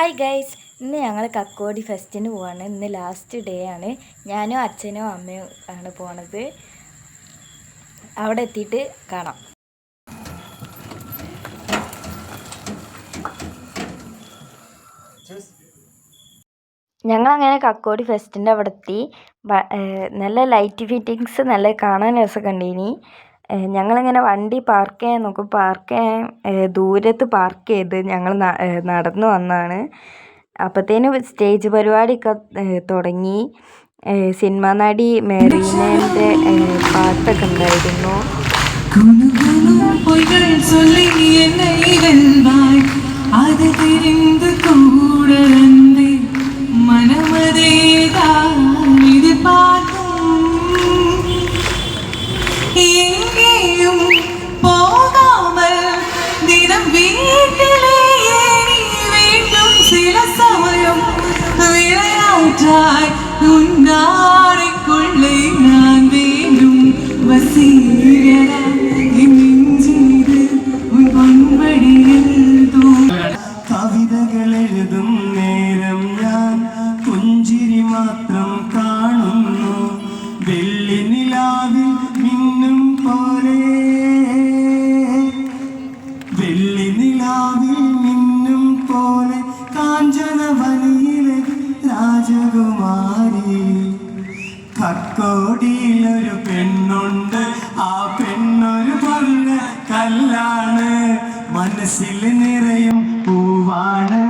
Hi guys ഇന്ന് ഞങ്ങൾ കക്കോടി ഫെസ്റ്റിന് പോവാണ്. ഇന്ന് ലാസ്റ്റ് ഡേ ആണ്. ഞാനും അച്ഛനും അമ്മയും ആണ് പോണത്. അവിടെ എത്തിയിട്ട് കാണാം. ഞങ്ങൾ അങ്ങനെ കക്കോടി ഫെസ്റ്റിന്റെ അവിടെ എത്തി. നല്ല ലൈറ്റ് ഫിറ്റിങ്സ് നല്ല കാണാൻ ഉണ്ടീനി. ഏഹ് ഞങ്ങളിങ്ങനെ വണ്ടി പാർക്ക് ചെയ്യാൻ നോക്കും. പാർക്ക് ചെയ്യാൻ ദൂരത്ത് പാർക്ക് ചെയ്ത് ഞങ്ങൾ നടന്നു വന്നതാണ് അപ്പത്തേനും സ്റ്റേജ് പരിപാടിയൊക്കെ തുടങ്ങി. സിനിമാ നടി മെറീനന്റെ പാട്ടൊക്കെ ഉണ്ടായിരുന്നു. விளையாட்டாய் உன்னாரைக்குள்ளே நான் வேண்டும் வசீகரா என் நெஞ்சீது உன் பொன்படியில் தூ കവിതകൾ എഴുതും നേരം ഞാൻ പുഞ്ചിരി മാത്രം കാണുന്നു വെള്ളി നിലാവിൽ മിന്നും പോലെ വെള്ളി നിലാവിൽ മിന്നും പോലെ കാഞ്ചനവനിയിലെ രാജകുമാരി. കക്കോടിയിലൊരു പെണ്ണുണ്ട്. ആ പെണ്ണൊരു പൊന്ന കല്ലാണ് മനസ്സിൽ നിറയും പൂവാണ്.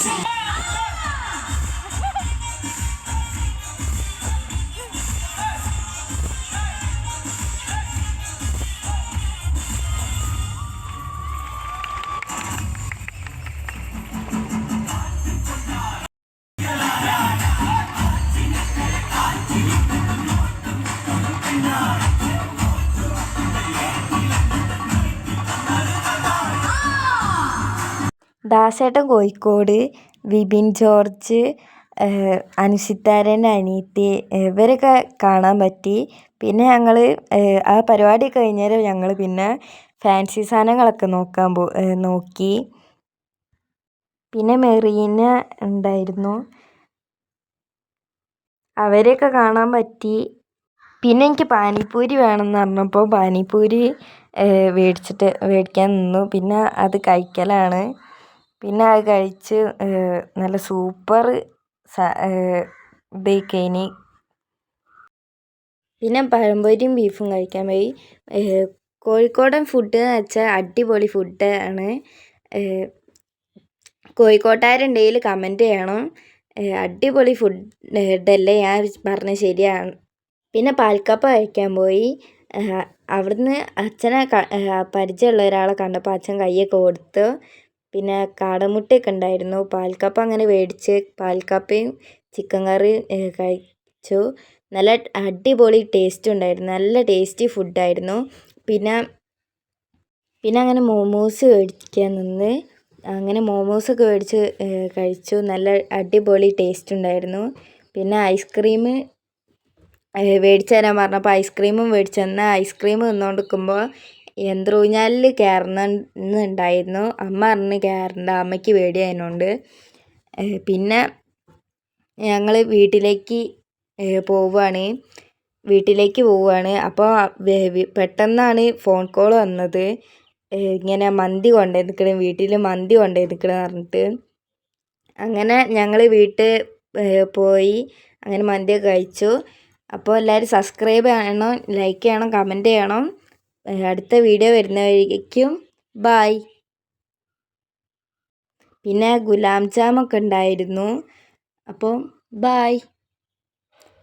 ദാസേട്ടൻ കോഴിക്കോട് വിപിൻ ജോർജ് അനുഷിത്താരന്റെ അനിയത്തി ഇവരൊക്കെ കാണാൻ പറ്റി. പിന്നെ ഞങ്ങൾ ആ പരിപാടി കഴിഞ്ഞേരം ഞങ്ങൾ പിന്നെ ഫാൻസി സാധനങ്ങളൊക്കെ നോക്കാൻ പോ നോക്കി. പിന്നെ മെറീന ഉണ്ടായിരുന്നു. അവരെയൊക്കെ കാണാൻ പറ്റി. പിന്നെ എനിക്ക് പാനിപ്പൂരി വേണമെന്ന് പറഞ്ഞപ്പോൾ പാനിപ്പൂരി മേടിച്ചിട്ട് മേടിക്കാൻ നിന്നു. പിന്നെ അത് കഴിക്കലാണ്. പിന്നെ അത് കഴിച്ച് നല്ല സൂപ്പർ ഇതൊക്കെയിനി പിന്നെ പഴംപൊരിയും ബീഫും കഴിക്കാൻ പോയി. കോഴിക്കോടൻ ഫുഡ് എന്ന് വെച്ചാൽ അടിപൊളി ഫുഡ് ആണ്. കോഴിക്കോട്ടുകാരുണ്ടെങ്കിൽ കമന്റ് ചെയ്യണം. അടിപൊളി ഫുഡ് അല്ലേ ഞാൻ പറഞ്ഞത് ശരിയാണ്. പിന്നെ പാൽക്കപ്പ കഴിക്കാൻ പോയി. അവിടുന്ന് അച്ഛനെ പരിചയമുള്ള ഒരാളെ കണ്ടപ്പോൾ അച്ഛൻ കയ്യൊക്കെ കൊടുത്തു. പിന്നെ കാടമുട്ടയൊക്കെ ഉണ്ടായിരുന്നു. പാൽക്കപ്പ അങ്ങനെ മേടിച്ച് പാൽക്കപ്പയും ചിക്കൻ കറിയും കഴിച്ചു. നല്ല അടിപൊളി ടേസ്റ്റ് ഉണ്ടായിരുന്നു. നല്ല ടേസ്റ്റി ഫുഡായിരുന്നു പിന്നെ പിന്നെ അങ്ങനെ മോമോസ് മേടിക്കാൻ നിന്ന്. അങ്ങനെ മോമോസൊക്കെ മേടിച്ച് കഴിച്ചു. നല്ല അടിപൊളി ടേസ്റ്റ് ഉണ്ടായിരുന്നു. പിന്നെ ഐസ്ക്രീം മേടിച്ചു തരാൻ പറഞ്ഞപ്പോൾ ഐസ്ക്രീമും മേടിച്ചു തന്ന. ഐസ്ക്രീം തിന്നുകൊണ്ടിരിക്കുമ്പോൾ യന്ത്രൂഞ്ഞാലിൽ കയറുന്നുണ്ടായിരുന്നു അമ്മ പറഞ്ഞ് കയറണ്ട അമ്മയ്ക്ക് പേടിയായതുകൊണ്ട്. പിന്നെ ഞങ്ങൾ വീട്ടിലേക്ക് പോവുകയാണ്. വീട്ടിലേക്ക് പോവുകയാണ്. അപ്പോൾ പെട്ടെന്നാണ് ഫോൺ കോൾ വന്നത്. ഇങ്ങനെ മന്തി കൊണ്ടുപോയി നിൽക്കണം വീട്ടിൽ മന്തി കൊണ്ടേ നിൽക്കണം പറഞ്ഞിട്ട്. അങ്ങനെ ഞങ്ങൾ വീട്ടിൽ പോയി അങ്ങനെ മന്തിയൊക്കെ കഴിച്ചു. അപ്പോൾ എല്ലാവരും സബ്സ്ക്രൈബ് ചെയ്യണം ലൈക്ക് ചെയ്യണം കമന്റ് ചെയ്യണം. അടുത്ത വീഡിയോ വരുന്നവരേക്കും ബായ് പിന്നെ ഗുലാം ജാമൊക്കെ ഉണ്ടായിരുന്നു. അപ്പോൾ ബായ്